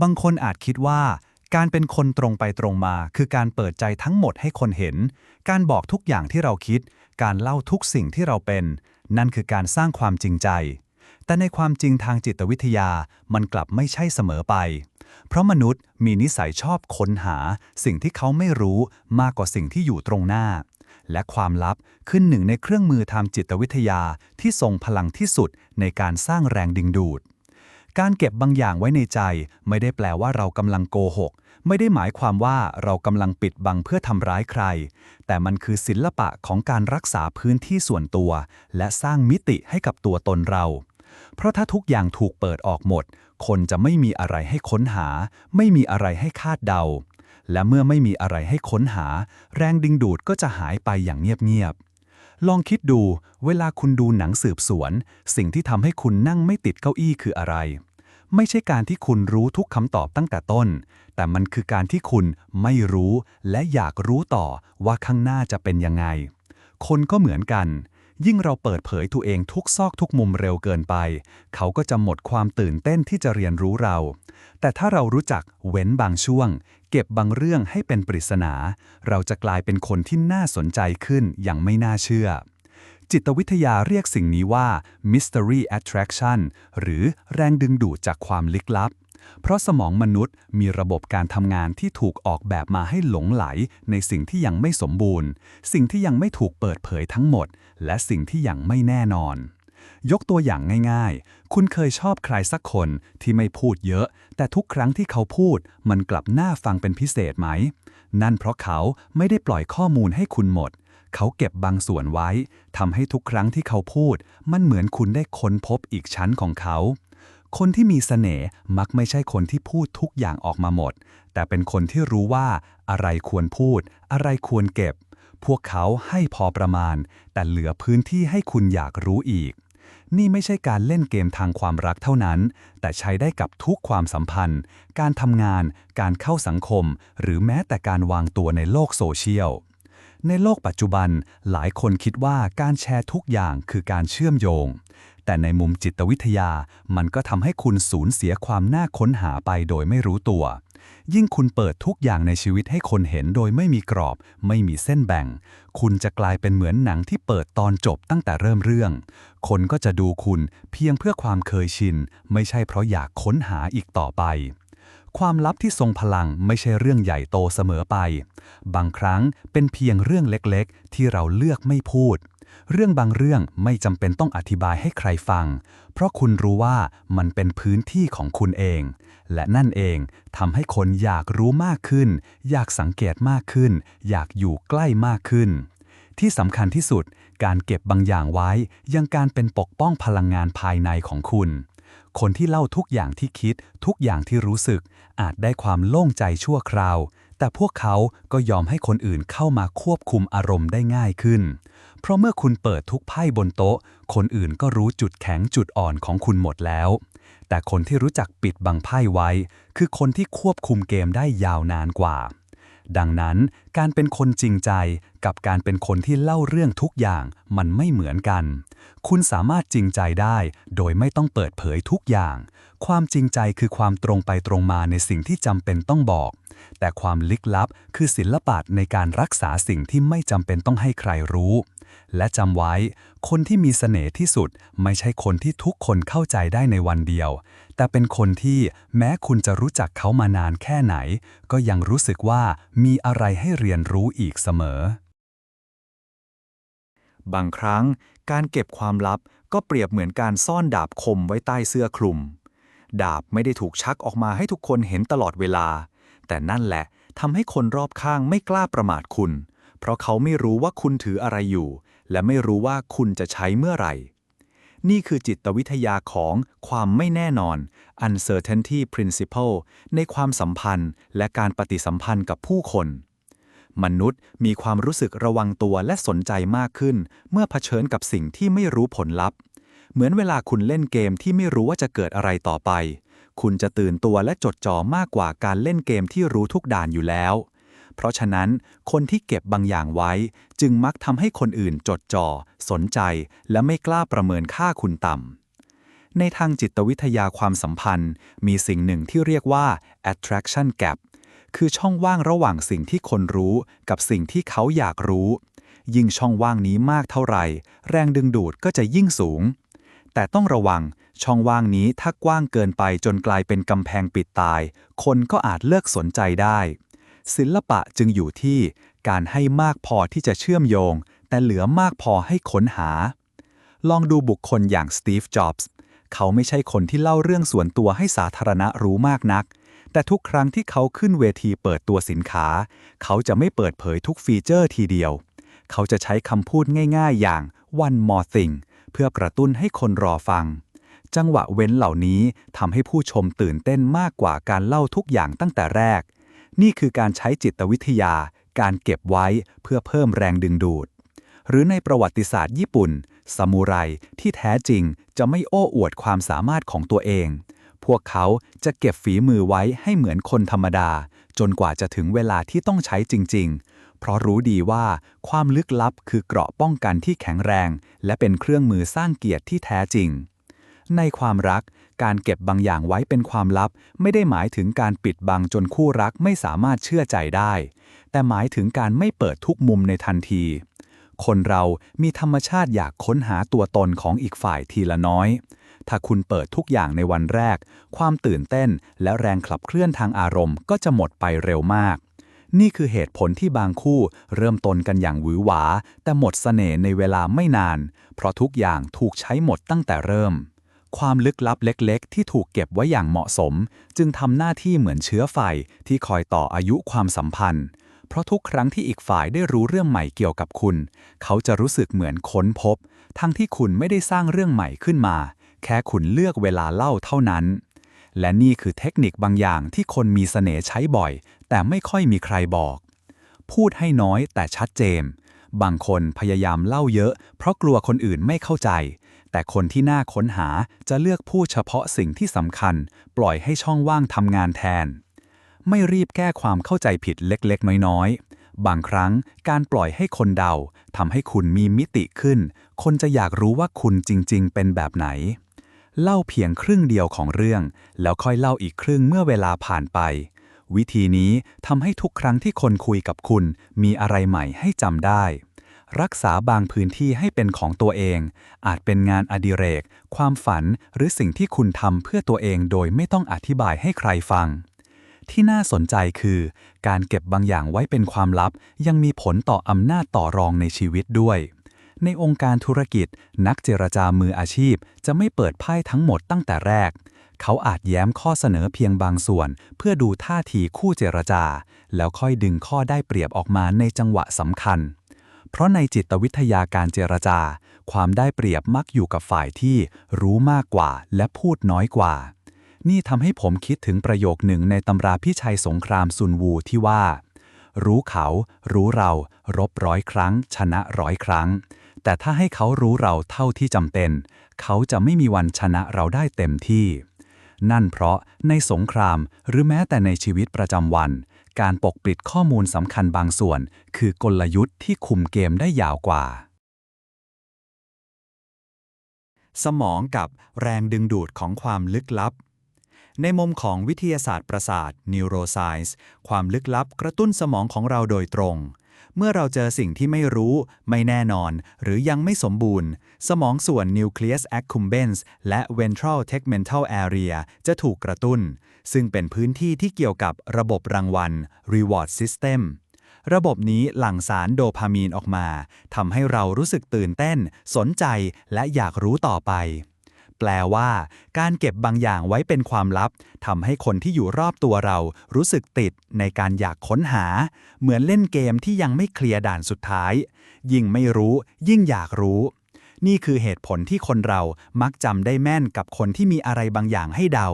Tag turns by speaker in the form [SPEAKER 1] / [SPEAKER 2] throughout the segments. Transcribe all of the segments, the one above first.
[SPEAKER 1] บางคนอาจคิดว่า การเป็นคนตรงไปตรงมา คือการเปิดใจทั้งหมดให้คนเห็น การบอกทุกอย่างที่เราคิด การเล่าทุกสิ่งที่เราเป็น นั่นคือการสร้างความจริงใจ แต่ในความจริงทางจิตวิทยามันกลับไม่ใช่เสมอไป เพราะมนุษย์มีนิสัยชอบค้นหา สิ่งที่เขาไม่รู้มากกว่าสิ่งที่อยู่ตรงหน้า และความลับขึ้นหนึ่งในเครื่องมือทางจิตวิทยาที่ทรงพลังที่สุดในการสร้างแรงดึงดูด การเก็บบางอย่างไว้ในใจ ไม่ได้แปลว่าเรากำลังโกหก ไม่ได้หมายความว่าเรากำลังปิดบังเพื่อทำร้ายใคร แต่มันคือศิลปะของการรักษาพื้นที่ส่วนตัว และสร้างมิติให้กับตัวตนเรา เพราะถ้าทุกอย่างถูกเปิดออกหมด คนจะไม่มีอะไรให้ค้นหา ไม่มีอะไรให้คาดเดา และเมื่อไม่มีอะไรให้ค้นหา แรงดึงดูดก็จะหายไปอย่างเงียบๆ ลองคิดดู เวลาคุณดูหนังสืบสวน สิ่งที่ทำให้คุณนั่งไม่ติดเก้าอี้คืออะไร ไม่ใช่การที่คุณรู้ทุกคำตอบตั้งแต่ต้น แต่มันคือการที่คุณไม่รู้และอยากรู้ต่อว่าข้างหน้าจะเป็นยังไง คนก็เหมือนกัน ยิ่งเราเปิดเผยตัวเองทุกซอกทุกมุมเร็วเกินไป เขาก็จะหมดความตื่นเต้นที่จะเรียนรู้เรา แต่ถ้าเรารู้จักเว้นบางช่วง เก็บบางเรื่องให้เป็นปริศนา เราจะกลายเป็นคนที่น่าสนใจขึ้นอย่างไม่น่าเชื่อ จิตวิทยาเรียกสิ่งนี้ว่า mystery attraction หรือแรงดึงดูดจากความลึกลับ เพราะสมองมนุษย์มีระบบการทำงานที่ถูกออกแบบมาให้หลงไหลในสิ่งที่ยังไม่สมบูรณ์ สิ่งที่ยังไม่ถูกเปิดเผยทั้งหมด และสิ่งที่ยังไม่แน่นอน ยกตัวอย่างง่ายๆ คุณเคยชอบใครสักคนที่ไม่พูดเยอะ แต่ทุกครั้งที่เขาพูด มันกลับน่าฟังเป็นพิเศษไหม นั่นเพราะเขาไม่ได้ปล่อยข้อมูลให้คุณหมดเขาเก็บบางส่วนไว้ทำให้ทุกครั้งที่เขาพูด มันเหมือนคุณได้ค้นพบอีกชั้นของเขา คนที่มีเสน่ห์มักไม่ใช่คนที่พูดทุกอย่างออกมาหมด แต่เป็นคนที่รู้ว่าอะไรควรพูด อะไรควรเก็บ พวกเขาให้พอประมาณ แต่เหลือพื้นที่ให้คุณอยากรู้อีก นี่ไม่ใช่การเล่นเกมทางความรักเท่านั้น แต่ใช้ได้กับทุกความสัมพันธ์ การทำงาน การเข้าสังคม หรือแม้แต่การวางตัวในโลกโซเชียลในโลกปัจจุบันหลายคนคิดว่าการแชร์ทุกอย่างคือการเชื่อมโยง แต่ในมุมจิตวิทยา มันก็ทำให้คุณสูญเสียความน่าค้นหาไปโดยไม่รู้ตัว ยิ่งคุณเปิดทุกอย่างในชีวิตให้คนเห็นโดยไม่มีกรอบ ไม่มีเส้นแบ่ง คุณจะกลายเป็นเหมือนหนังที่เปิดตอนจบตั้งแต่เริ่มเรื่อง คนก็จะดูคุณเพียงเพื่อความเคยชิน ไม่ใช่เพราะอยากค้นหาอีกต่อไปความลับที่ทรงพลังไม่ใช่เรื่องใหญ่โตเสมอไป บางครั้งเป็นเพียงเรื่องเล็กๆ ที่เราเลือกไม่พูด เรื่องบางเรื่องไม่จำเป็นต้องอธิบายให้ใครฟัง เพราะคุณรู้ว่ามันเป็นพื้นที่ของคุณเอง และนั่นเองทำให้คนอยากรู้มากขึ้น อยากสังเกตมากขึ้น อยากอยู่ใกล้มากขึ้น ที่สำคัญที่สุด การเก็บบางอย่างไว้ ยังการเป็นปกป้องพลังงานภายในของคุณ คนที่เล่าทุกอย่างที่คิด ทุกอย่างที่รู้สึก อาจได้ความโล่งใจชั่วคราวแต่พวกเขาก็ยอมให้คนอื่นเข้ามาควบคุมอารมณ์ได้ง่ายขึ้น เพราะเมื่อคุณเปิดทุกไพ่บนโต๊ะ คนอื่นก็รู้จุดแข็งจุดอ่อนของคุณหมดแล้ว แต่คนที่รู้จักปิดบังไพ่ไว้ คือคนที่ควบคุมเกมได้ยาวนานกว่า ดังนั้นการเป็นคนจริงใจกับการเป็นคนที่เล่าเรื่องทุกอย่างมันไม่เหมือนกัน คุณสามารถจริงใจได้โดยไม่ต้องเปิดเผยทุกอย่าง ความจริงใจคือความตรงไปตรงมาในสิ่งที่จำเป็นต้องบอก แต่ความลึกลับคือศิลปะในการรักษาสิ่งที่ไม่จำเป็นต้องให้ใครรู้ และจำไว้ คนที่มีเสน่ห์ที่สุด ไม่ใช่คนที่ทุกคนเข้าใจได้ในวันเดียว แต่เป็นคนที่แม้คุณจะรู้จักเขามานานแค่ไหน ก็ยังรู้สึกว่ามีอะไรให้เรียนรู้อีกเสมอ
[SPEAKER 2] บางครั้งการเก็บความลับก็เปรียบเหมือนการซ่อนดาบคมไว้ใต้เสื้อคลุม ดาบไม่ได้ถูกชักออกมาให้ทุกคนเห็นตลอดเวลา แต่นั่นแหละทำให้คนรอบข้างไม่กล้าประมาทคุณ เพราะเขาไม่รู้ว่าคุณถืออะไรอยู่ และไม่รู้ว่าคุณจะใช้เมื่อไหร่ นี่คือจิตวิทยาของความไม่แน่นอน uncertainty principle ในความสัมพันธ์และการปฏิสัมพันธ์กับผู้คน มนุษย์มีความรู้สึกระวังตัวและสนใจมากขึ้น เมื่อเผชิญกับสิ่งที่ไม่รู้ผลลัพธ์ เหมือนเวลาคุณเล่นเกมที่ไม่รู้ว่าจะเกิดอะไรต่อไป คุณจะตื่นตัวและจดจ่อมากกว่าการเล่นเกมที่รู้ทุกด่านอยู่แล้ว เพราะฉะนั้นคนที่เก็บบางอย่างไว้ จึงมักทำให้คนอื่นจดจ่อ สนใจ และไม่กล้าประเมินค่าคุณต่ำ ในทางจิตวิทยาความสัมพันธ์ มีสิ่งหนึ่งที่เรียกว่า attraction gap คือช่องว่างระหว่างสิ่งที่คนรู้กับสิ่งที่เขาอยากรู้ ยิ่งช่องว่างนี้มากเท่าไหร่ แรงดึงดูดก็จะยิ่งสูง แต่ต้องระวังช่องว่างนี้ถ้ากว้างเกินไปจนกลายเป็นกำแพงปิดตาย คนก็อาจเลิกสนใจได้ ศิลปะจึงอยู่ที่การให้มากพอที่จะเชื่อมโยง แต่เหลือมากพอให้ค้นหา ลองดูบุคคลอย่างสตีฟ จ็อบส์ เขาไม่ใช่คนที่เล่าเรื่องส่วนตัวให้สาธารณะรู้มากนัก แต่ทุกครั้งที่เขาขึ้นเวทีเปิดตัวสินค้า เขาจะไม่เปิดเผยทุกฟีเจอร์ทีเดียว เขาจะใช้คำพูดง่ายๆ อย่าง one more thing เพื่อกระตุ้นให้คนรอฟัง จังหวะเว้นเหล่านี้ทำให้ผู้ชมตื่นเต้นมากกว่าการเล่าทุกอย่างตั้งแต่แรก นี่คือการใช้จิตวิทยา การเก็บไว้เพื่อเพิ่มแรงดึงดูด หรือในประวัติศาสตร์ญี่ปุ่นซามูไรที่แท้จริงจะไม่โอ้อวดความสามารถของตัวเอง พวกเขาจะเก็บฝีมือไว้ให้เหมือนคนธรรมดา จนกว่าจะถึงเวลาที่ต้องใช้จริง ๆ เพราะรู้ดีว่าความลึกลับคือเกราะป้องกันที่แข็งแรง และเป็นเครื่องมือสร้างเกียรติที่แท้จริง ในความรัก การเก็บบางอย่างไว้เป็นความลับ ไม่ได้หมายถึงการปิดบังจนคู่รักไม่สามารถเชื่อใจได้ แต่หมายถึงการไม่เปิดทุกมุมในทันที คนเรามีธรรมชาติอยากค้นหาตัวตนของอีกฝ่ายทีละน้อย ถ้าคุณเปิดทุกอย่างในวันแรก ความตื่นเต้นและแรงขับเคลื่อนทางอารมณ์ก็จะหมดไปเร็วมากนี่คือเหตุผลที่บางคู่เริ่มต้นกันอย่างหวือหวา แต่หมดเสน่ห์ในเวลาไม่นาน เพราะทุกอย่างถูกใช้หมดตั้งแต่เริ่ม ความลึกลับเล็กๆ ที่ถูกเก็บไว้อย่างเหมาะสม จึงทำหน้าที่เหมือนเชื้อไฟที่คอยต่ออายุความสัมพันธ์ เพราะทุกครั้งที่อีกฝ่ายได้รู้เรื่องใหม่เกี่ยวกับคุณ เขาจะรู้สึกเหมือนค้นพบ ทั้งที่คุณไม่ได้สร้างเรื่องใหม่ขึ้นมา แค่คุณเลือกเวลาเล่าเท่านั้น และนี่คือเทคนิคบางอย่างที่คนมีเสน่ห์ใช้บ่อย แต่ไม่ค่อยมีใครบอก พูดให้น้อยแต่ชัดเจนบางคนพยายามเล่าเยอะ เพราะกลัวคนอื่นไม่เข้าใจ แต่คนที่น่าค้นหาจะเลือกพูดเฉพาะสิ่งที่สำคัญ ปล่อยให้ช่องว่างทำงานแทน ไม่รีบแก้ความเข้าใจผิดเล็กๆ น้อยๆ บางครั้งการปล่อยให้คนเดาทำให้คุณมีมิติขึ้น คนจะอยากรู้ว่าคุณจริง ๆ เป็นแบบไหน เล่าเพียงครึ่งเดียวของเรื่อง แล้วค่อยเล่าอีกครึ่งเมื่อเวลาผ่านไป วิธีนี้ทำให้ทุกครั้งที่คนคุยกับคุณ มีอะไรใหม่ให้จำได้ รักษาบางพื้นที่ให้เป็นของตัวเอง อาจเป็นงานอดิเรก ความฝัน หรือสิ่งที่คุณทำเพื่อตัวเองโดยไม่ต้องอธิบายให้ใครฟัง ที่น่าสนใจคือ การเก็บบางอย่างไว้เป็นความลับ ยังมีผลต่ออำนาจต่อรองในชีวิตด้วย ในองค์การธุรกิจ นักเจรจามืออาชีพ จะไม่เปิดไพ่ทั้งหมดตั้งแต่แรกเขาอาจแย้มข้อเสนอเพียงบางส่วน เพื่อดูท่าทีคู่เจรจา แล้วค่อยดึงข้อได้เปรียบออกมาในจังหวะสำคัญ เพราะในจิตวิทยาการเจรจา ความได้เปรียบมักอยู่กับฝ่ายที่รู้มากกว่าและพูดน้อยกว่า นี่ทำให้ผมคิดถึงประโยคหนึ่งในตำราพิชัยสงครามซุนวูที่ว่า รู้เขา รู้เรา รบร้อยครั้ง ชนะร้อยครั้ง แต่ถ้าให้เขารู้เราเท่าที่จำเป็น เขาจะไม่มีวันชนะเราได้เต็มที่ นั่นเพราะในสงครามหรือแม้แต่ในชีวิตประจำวัน การปกปิดข้อมูลสำคัญบางส่วน คือกลยุทธ์ที่คุมเกมได้ยาวกว่า สมองกับแรงดึงดูดของความลึกลับ ในมุมของวิทยาศาสตร์ประสาท neuroscience ความลึกลับกระตุ้นสมองของเราโดยตรง เมื่อเราเจอสิ่งที่ไม่รู้ ไม่แน่นอน หรือยังไม่สมบูรณ์ สมองส่วน nucleus accumbens และ ventral tegmental area จะถูกกระตุ้น ซึ่งเป็นพื้นที่ที่เกี่ยวกับระบบรางวัล reward system ระบบนี้หลั่งสารโดพามีนออกมาทำให้เรารู้สึกตื่นเต้น สนใจ และอยากรู้ต่อไป แปลว่า การเก็บบางอย่างไว้เป็นความลับทำให้คนที่อยู่รอบตัวเรา รู้สึกติดในการอยากค้นหา เหมือนเล่นเกมที่ยังไม่เคลียร์ด่านสุดท้าย ยิ่งไม่รู้ ยิ่งอยากรู้ นี่คือเหตุผลที่คนเรามักจำได้แม่นกับคนที่มีอะไรบางอย่างให้เดา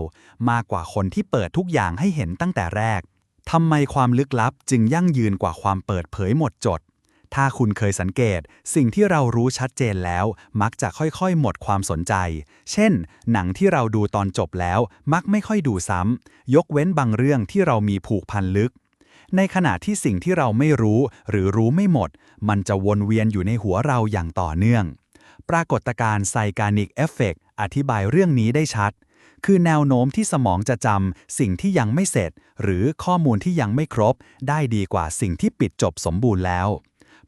[SPEAKER 2] มากกว่าคนที่เปิดทุกอย่างให้เห็นตั้งแต่แรกทำไมความลึกลับจึงยั่งยืนกว่าความเปิดเผยหมดจด ถ้าคุณเคยสังเกต สิ่งที่เรารู้ชัดเจนแล้ว มักจะค่อยๆ หมดความสนใจ เช่น หนังที่เราดูตอนจบแล้ว มักไม่ค่อยดูซ้ำ ยกเว้นบางเรื่องที่เรามีผูกพันลึก ในขณะที่สิ่งที่เราไม่รู้หรือรู้ไม่หมด มันจะวนเวียนอยู่ในหัวเราอย่างต่อเนื่อง
[SPEAKER 1] ปรากฏการณ์ไซกานิกเอฟเฟกอธิบายเรื่องนี้ได้ชัด คือแนวโน้มที่สมองจะจำสิ่งที่ยังไม่เสร็จ หรือข้อมูลที่ยังไม่ครบ ได้ดีกว่าสิ่งที่ปิดจบสมบูรณ์แล้ว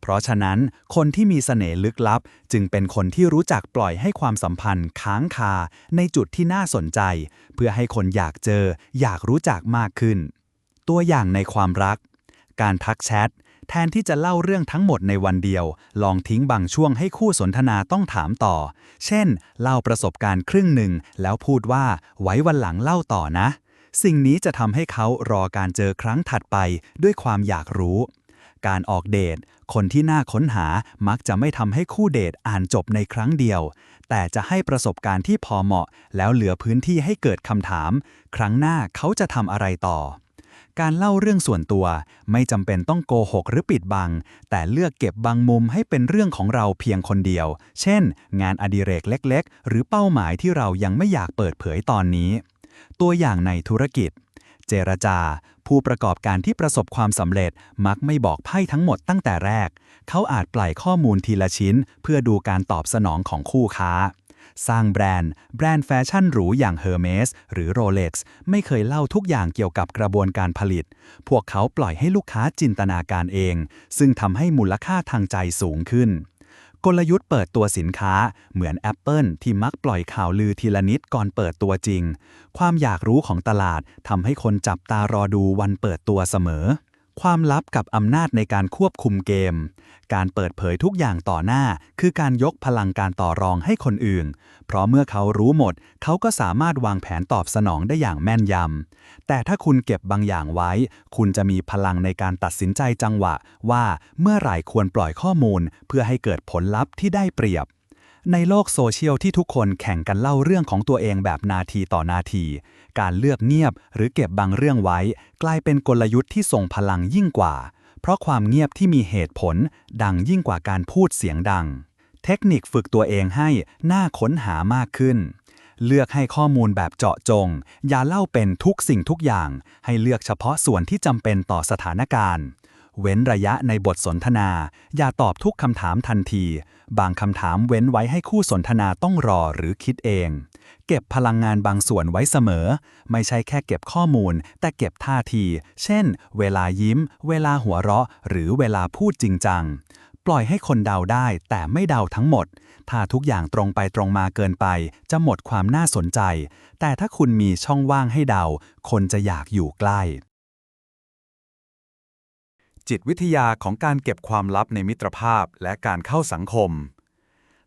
[SPEAKER 1] เพราะฉะนั้นคนที่มีเสน่ห์ลึกลับ จึงเป็นคนที่รู้จักปล่อยให้ความสัมพันธ์ค้างคาในจุดที่น่าสนใจ เพื่อให้คนอยากเจอ อยากรู้จักมากขึ้น ตัวอย่างในความรัก การทักแชทแทนที่จะเล่าเรื่องทั้งหมดในวันเดียว ลองทิ้งบางช่วงให้คู่สนทนาต้องถามต่อ เช่น เล่าประสบการณ์ครึ่งหนึ่ง แล้วพูดว่าไว้วันหลังเล่าต่อนะ สิ่งนี้จะทำให้เขารอการเจอครั้งถัดไปด้วยความอยากรู้ การออกเดท คนที่น่าค้นหามักจะไม่ทำให้คู่เดทอ่านจบในครั้งเดียว แต่จะให้ประสบการณ์ที่พอเหมาะ แล้วเหลือพื้นที่ให้เกิดคำถาม ครั้งหน้าเขาจะทำอะไรต่อ การเล่าเรื่องส่วนตัว ไม่จำเป็นต้องโกหกหรือปิดบัง แต่เลือกเก็บบางมุมให้เป็นเรื่องของเราเพียงคนเดียว เช่น งานอดิเรกเล็ก ๆ หรือเป้าหมายที่เรายังไม่อยากเปิดเผยตอนนี้ ตัวอย่างในธุรกิจ เจรจา ผู้ประกอบการที่ประสบความสำเร็จมักไม่บอกไพ่ทั้งหมดตั้งแต่แรก เขาอาจปล่อยข้อมูลทีละชิ้น เพื่อดูการตอบสนองของคู่ค้า สร้างแบรนด์ แบรนด์แฟชั่นหรูอย่าง Hermes หรือ Rolex ไม่เคยเล่าทุกอย่างเกี่ยวกับกระบวนการผลิต พวกเขาปล่อยให้ลูกค้าจินตนาการเอง ซึ่งทำให้มูลค่าทางใจสูงขึ้น กลยุทธ์เปิดตัวสินค้า เหมือน Apple ที่มักปล่อยข่าวลือทีละนิดก่อนเปิดตัวจริง ความอยากรู้ของตลาดทำให้คนจับตารอดูวันเปิดตัวเสมอ ความลับกับอำนาจในการควบคุมเกม การเปิดเผยทุกอย่างต่อหน้า คือการยกพลังการต่อรองให้คนอื่น เพราะเมื่อเขารู้หมด เขาก็สามารถวางแผนตอบสนองได้อย่างแม่นยำ แต่ถ้าคุณเก็บบางอย่างไว้ คุณจะมีพลังในการตัดสินใจจังหวะ ว่าเมื่อไหร่ควรปล่อยข้อมูล เพื่อให้เกิดผลลัพธ์ที่ได้เปรียบ ในโลกโซเชียลที่ทุกคนแข่งกันเล่าเรื่องของตัวเองแบบนาทีต่อนาที การเลือกเงียบหรือเก็บบางเรื่องไว้ กลายเป็นกลยุทธ์ที่ทรงพลังยิ่งกว่า เพราะความเงียบที่มีเหตุผล ดังยิ่งกว่าการพูดเสียงดัง เทคนิคฝึกตัวเองให้น่าค้นหามากขึ้น เลือกให้ข้อมูลแบบเจาะจง อย่าเล่าเป็นทุกสิ่งทุกอย่าง ให้เลือกเฉพาะส่วนที่จำเป็นต่อสถานการณ์ เว้นระยะในบทสนทนา อย่าตอบทุกคำถามทันที บางคำถามเว้นไว้ให้คู่สนทนาต้องรอหรือคิดเอง เก็บพลังงานบางส่วนไว้เสมอ ไม่ใช่แค่เก็บข้อมูล แต่เก็บท่าที เช่น เวลายิ้ม เวลาหัวเราะ หรือเวลาพูดจริงจัง ปล่อยให้คนเดาได้ แต่ไม่เดาทั้งหมด ถ้าทุกอย่างตรงไปตรงมาเกินไป จะหมดความน่าสนใจ แต่ถ้าคุณมีช่องว่างให้เดา คนจะอยากอยู่ใกล้
[SPEAKER 2] จิตวิทยาของการเก็บความลับในมิตรภาพและการเข้าสังคม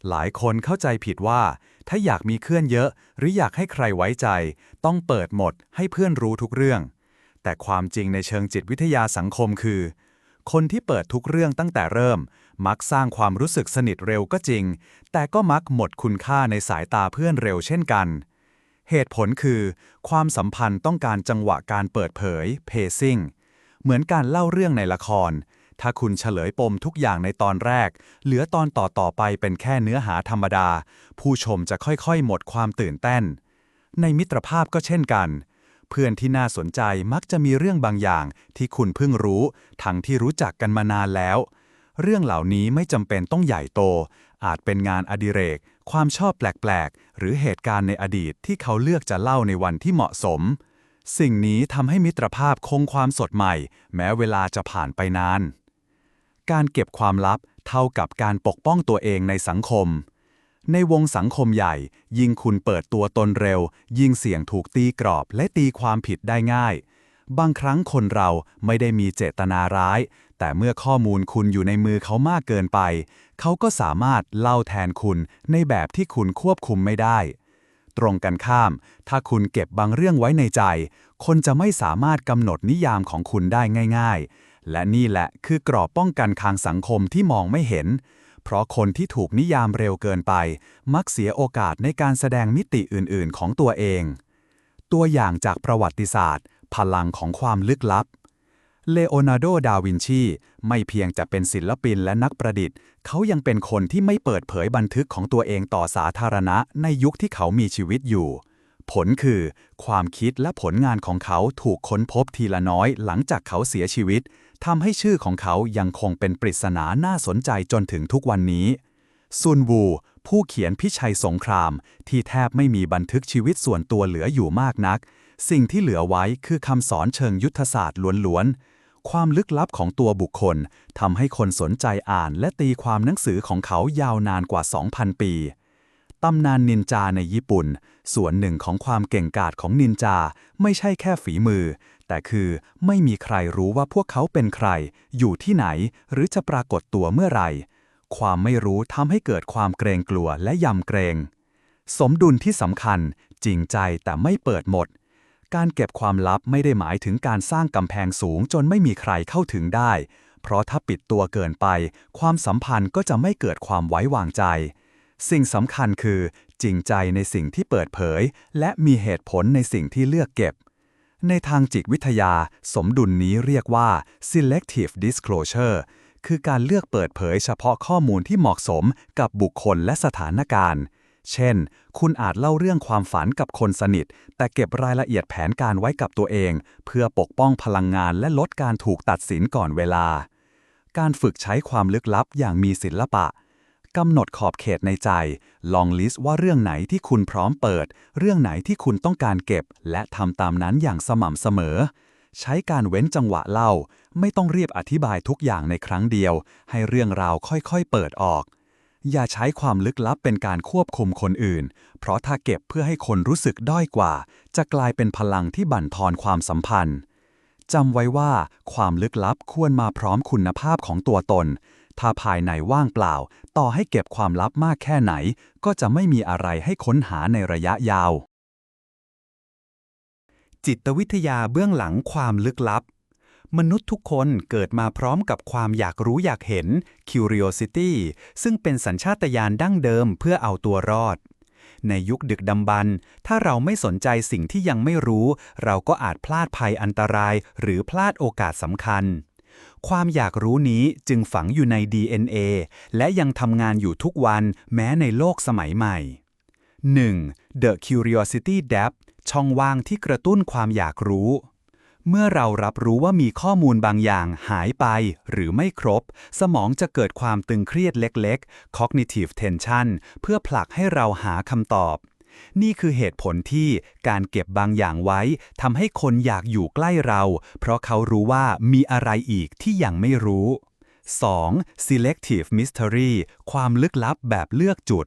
[SPEAKER 2] หลายคนเข้าใจผิดว่า ถ้าอยากมีเพื่อนเยอะ หรืออยากให้ใครไว้ใจ ต้องเปิดหมดให้เพื่อนรู้ทุกเรื่อง แต่ความจริงในเชิงจิตวิทยาสังคมคือ คนที่เปิดทุกเรื่องตั้งแต่เริ่ม มักสร้างความรู้สึกสนิทเร็วก็จริง แต่ก็มักหมดคุณค่าในสายตาเพื่อนเร็วเช่นกันเหตุผลคือ ความสัมพันธ์ต้องการจังหวะการเปิดเผย pacing เหมือนการเล่าเรื่องในละคร ถ้าคุณเฉลยปมทุกอย่างในตอนแรก เหลือตอนต่อต่อไปเป็นแค่เนื้อหาธรรมดา ผู้ชมจะค่อยๆ หมดความตื่นเต้น ในมิตรภาพก็เช่นกัน เพื่อนที่น่าสนใจมักจะมีเรื่องบางอย่างที่คุณเพิ่งรู้ ทั้งที่รู้จักกันมานานแล้ว เรื่องเหล่านี้ไม่จำเป็นต้องใหญ่โต อาจเป็นงานอดิเรก ความชอบแปลกๆ หรือเหตุการณ์ในอดีตที่เขาเลือกจะเล่าในวันที่เหมาะสม สิ่งนี้ทำให้มิตรภาพคงความสดใหม่ แม้เวลาจะผ่านไปนาน การเก็บความลับเท่ากับการปกป้องตัวเองในสังคม ในวงสังคมใหญ่ ยิ่งคุณเปิดตัวตนเร็ว ยิ่งเสี่ยงถูกตีกรอบและตีความผิดได้ง่าย บางครั้งคนเราไม่ได้มีเจตนาร้าย แต่เมื่อข้อมูลคุณอยู่ในมือเขามากเกินไป เขาก็สามารถเล่าแทนคุณในแบบที่คุณควบคุมไม่ได้ ตรงกันข้าม ถ้าคุณเก็บบางเรื่องไว้ในใจ คนจะไม่สามารถกำหนดนิยามของคุณได้ง่าย ๆ และนี่แหละคือกรอบป้องกันทางสังคมที่มองไม่เห็น เพราะคนที่ถูกนิยามเร็วเกินไป มักเสียโอกาสในการแสดงมิติอื่น ๆ ของตัวเอง ตัวอย่างจากประวัติศาสตร์ พลังของความลึกลับ เลโอนาร์โด ดาวินชี ไม่เพียงจะเป็นศิลปินและนักประดิษฐ์ เขายังเป็นคนที่ไม่เปิดเผยบันทึกของตัวเองต่อสาธารณะในยุคที่เขามีชีวิตอยู่ ผลคือ ความคิดและผลงานของเขาถูกค้นพบทีละน้อยหลังจากเขาเสียชีวิตทำให้ชื่อของเขายังคงเป็นปริศนาน่าสนใจจนถึงทุกวันนี้ ซุนวู
[SPEAKER 1] ผู้เขียนพิชัยสงคราม ที่แทบไม่มีบันทึกชีวิตส่วนตัวเหลืออยู่มากนัก สิ่งที่เหลือไว้คือคำสอนเชิงยุทธศาสตร์ล้วนๆ ความลึกลับของตัวบุคคลทำให้คนสนใจอ่านและตีความหนังสือของเขายาวนานกว่า 2,000 ปี ตำนานนินจาในญี่ปุ่น ส่วนหนึ่งของความเก่งกาจของนินจาไม่ใช่แค่ฝีมือ แต่คือไม่มีใครรู้ว่าพวกเขาเป็นใคร อยู่ที่ไหน หรือจะปรากฏตัวเมื่อไหร่ ความไม่รู้ทำให้เกิดความเกรงกลัวและยำเกรง สมดุลที่สำคัญ จริงใจแต่ไม่เปิดหมด การเก็บความลับไม่ได้หมายถึงการสร้างกำแพงสูงจนไม่มีใครเข้าถึงได้ เพราะถ้าปิดตัวเกินไป ความสัมพันธ์ก็จะไม่เกิดความไว้วางใจ สิ่งสำคัญคือ จริงใจในสิ่งที่เปิดเผย และมีเหตุผลในสิ่งที่เลือกเก็บ ในทางจิตวิทยา สมดุลนี้เรียกว่า selective disclosure คือการเลือกเปิดเผยเฉพาะข้อมูลที่เหมาะสมกับบุคคลและสถานการณ์ เช่น คุณอาจเล่าเรื่องความฝันกับคนสนิท แต่เก็บรายละเอียดแผนการไว้กับตัวเอง เพื่อปกป้องพลังงานและลดการถูกตัดสินก่อนเวลา การฝึกใช้ความลึกลับอย่างมีศิลปะกำหนดขอบเขตในใจ ลองลิสต์ว่าเรื่องไหนที่คุณพร้อมเปิด เรื่องไหนที่คุณต้องการเก็บ และทำตามนั้นอย่างสม่ำเสมอ ใช้การเว้นจังหวะเล่า ไม่ต้องเรียบอธิบายทุกอย่างในครั้งเดียว ให้เรื่องราวค่อยๆเปิดออก อย่าใช้ความลึกลับเป็นการควบคุมคนอื่น เพราะถ้าเก็บเพื่อให้คนรู้สึกด้อยกว่า จะกลายเป็นพลังที่บั่นทอนความสัมพันธ์จำไว้ว่าความลึกลับควรมาพร้อมคุณภาพของตัวตน ถ้าภายในว่างเปล่า ต่อให้เก็บความลับมากแค่ไหน ก็จะไม่มีอะไรให้ค้นหาในระยะยาว
[SPEAKER 2] จิตวิทยาเบื้องหลังความลึกลับ มนุษย์ทุกคนเกิดมาพร้อมกับความอยากรู้อยากเห็น curiosity ซึ่งเป็นสัญชาตญาณดั้งเดิมเพื่อเอาตัวรอด ในยุคดึกดำบรรพ์ถ้าเราไม่สนใจสิ่งที่ยังไม่รู้ เราก็อาจพลาดภัยอันตราย หรือพลาดโอกาสสำคัญ ความอยากรู้นี้จึงฝังอยู่ใน DNA และยังทำงานอยู่ทุกวันแม้ในโลกสมัยใหม่ 1. The Curiosity Depth ช่องว่างที่กระตุ้นความอยากรู้ เมื่อเรารับรู้ว่ามีข้อมูลบางอย่างหายไปหรือไม่ครบ สมองจะเกิดความตึงเครียดเล็กๆ cognitive tension เพื่อผลักให้เราหาคำตอบ นี่คือเหตุผลที่การเก็บบางอย่างไว้ทำให้คนอยากอยู่ใกล้เรา เพราะเขารู้ว่ามีอะไรอีกที่ยังไม่รู้ 2. selective mystery ความลึกลับแบบเลือกจุด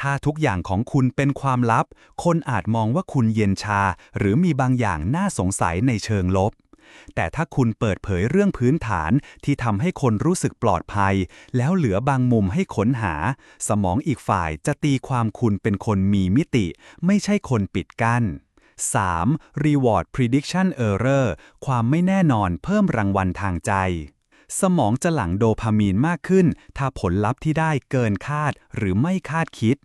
[SPEAKER 2] ถ้าทุกอย่างของคุณเป็นความลับ คนอาจมองว่าคุณเย็นชา หรือมีบางอย่างน่าสงสัยในเชิงลบ แต่ถ้าคุณเปิดเผยเรื่องพื้นฐานที่ทำให้คนรู้สึกปลอดภัย แล้วเหลือบางมุมให้ค้นหา สมองอีกฝ่ายจะตีความคุณเป็นคนมีมิติ ไม่ใช่คนปิดกั้น 3. Reward Prediction Error ความไม่แน่นอนเพิ่มรางวัลทางใจ สมองจะหลั่งโดพามีนมากขึ้น ถ้าผลลัพธ์ที่ได้เกินคาดหรือไม่คาดคิด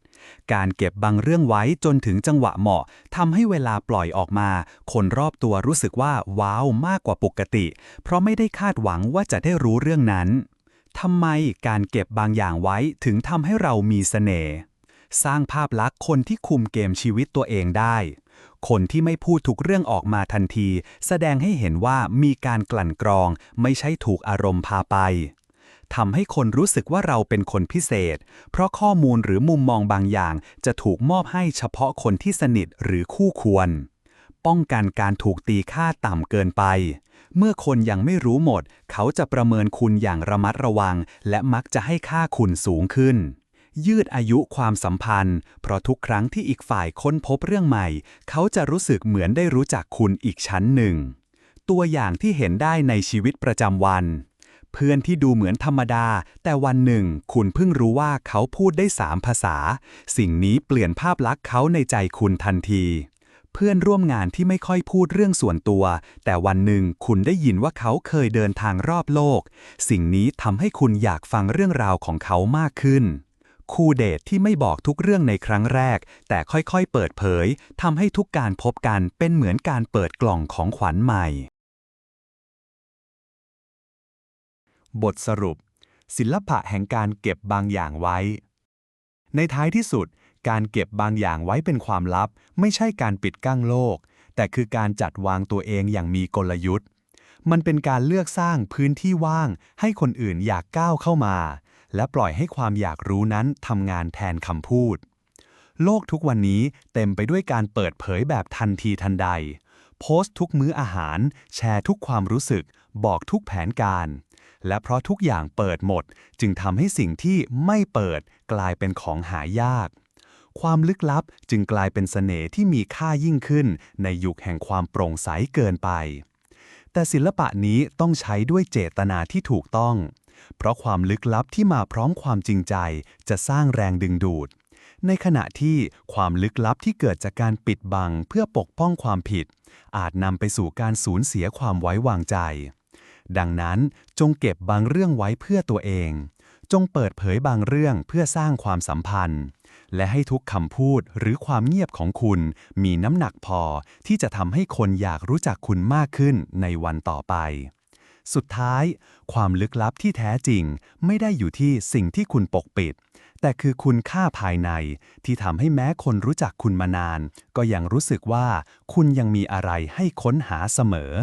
[SPEAKER 2] การเก็บบางเรื่องไว้จนถึงจังหวะเหมาะทำให้เวลาปล่อยออกมา คนรอบตัวรู้สึกว่าว้าวมากกว่าปกติ เพราะไม่ได้คาดหวังว่าจะได้รู้เรื่องนั้นทำไมการเก็บบางอย่างไว้ถึงทำให้เรามีเสน่ห์สร้างภาพลักษณ์คนที่คุมเกมชีวิตตัวเองได้ คนที่ไม่พูดทุกเรื่องออกมาทันที แสดงให้เห็นว่ามีการกลั่นกรอง ไม่ใช่ถูกอารมณ์พาไปทำให้คนรู้สึกว่าเราเป็นคนพิเศษ เพราะข้อมูลหรือมุมมองบางอย่าง จะถูกมอบให้เฉพาะคนที่สนิทหรือคู่ควร ป้องกันการถูกตีค่าต่ำเกินไป เมื่อคนยังไม่รู้หมด เขาจะประเมินคุณอย่างระมัดระวัง และมักจะให้ค่าคุณสูงขึ้น ยืดอายุความสัมพันธ์ เพราะทุกครั้งที่อีกฝ่ายค้นพบเรื่องใหม่ เขาจะรู้สึกเหมือนได้รู้จักคุณอีกชั้นหนึ่ง ตัวอย่างที่เห็นได้ในชีวิตประจำวัน เพื่อนที่ดูเหมือนธรรมดา แต่วันหนึ่ง คุณเพิ่งรู้ว่าเขาพูดได้สามภาษา สิ่งนี้เปลี่ยนภาพลักษณ์เขาในใจคุณทันทีเพื่อนร่วมงานที่ไม่ค่อยพูดเรื่องส่วนตัว แต่วันหนึ่งคุณได้ยินว่าเขาเคยเดินทางรอบโลก สิ่งนี้ทำให้คุณอยากฟังเรื่องราวของเขามากขึ้น คู่เดทที่ไม่บอกทุกเรื่องในครั้งแรก แต่ค่อยๆ เปิดเผยทำให้ทุกการพบกันเป็นเหมือนการเปิดกล่องของขวัญใหม่ บทสรุป ศิลปะแห่งการเก็บบางอย่างไว้ ในท้ายที่สุด การเก็บบางอย่างไว้เป็นความลับ ไม่ใช่การปิดกั้งโลก แต่คือการจัดวางตัวเองอย่างมีกลยุทธ์ มันเป็นการเลือกสร้างพื้นที่ว่าง ให้คนอื่นอยากก้าวเข้ามา และปล่อยให้ความอยากรู้นั้นทำงานแทนคำพูด โลกทุกวันนี้เต็มไปด้วยการเปิดเผยแบบทันทีทันใด โพสต์ทุกมื้ออาหาร แชร์ทุกความรู้สึก บอกทุกแผนการ และเพราะทุกอย่างเปิดหมด จึงทำให้สิ่งที่ไม่เปิดกลายเป็นของหายาก ความลึกลับจึงกลายเป็นเสน่ห์ที่มีค่ายิ่งขึ้น ในยุคแห่งความโปร่งใสเกินไปแต่ศิลปะนี้ต้องใช้ด้วยเจตนาที่ถูกต้อง เพราะความลึกลับที่มาพร้อมความจริงใจจะสร้างแรงดึงดูด ในขณะที่ความลึกลับที่เกิดจากการปิดบังเพื่อปกป้องความผิด อาจนำไปสู่การสูญเสียความไว้วางใจ ดังนั้นจงเก็บบางเรื่องไว้เพื่อตัวเอง จงเปิดเผยบางเรื่องเพื่อสร้างความสัมพันธ์ และให้ทุกคำพูดหรือความเงียบของคุณ มีน้ำหนักพอที่จะทำให้คนอยากรู้จักคุณมากขึ้นในวันต่อไป สุดท้าย ความลึกลับที่แท้จริง ไม่ได้อยู่ที่สิ่งที่คุณปกปิด แต่คือคุณค่าภายใน ที่ทำให้แม้คนรู้จักคุณมานาน ก็ยังรู้สึกว่าคุณยังมีอะไรให้ค้นหาเสมอ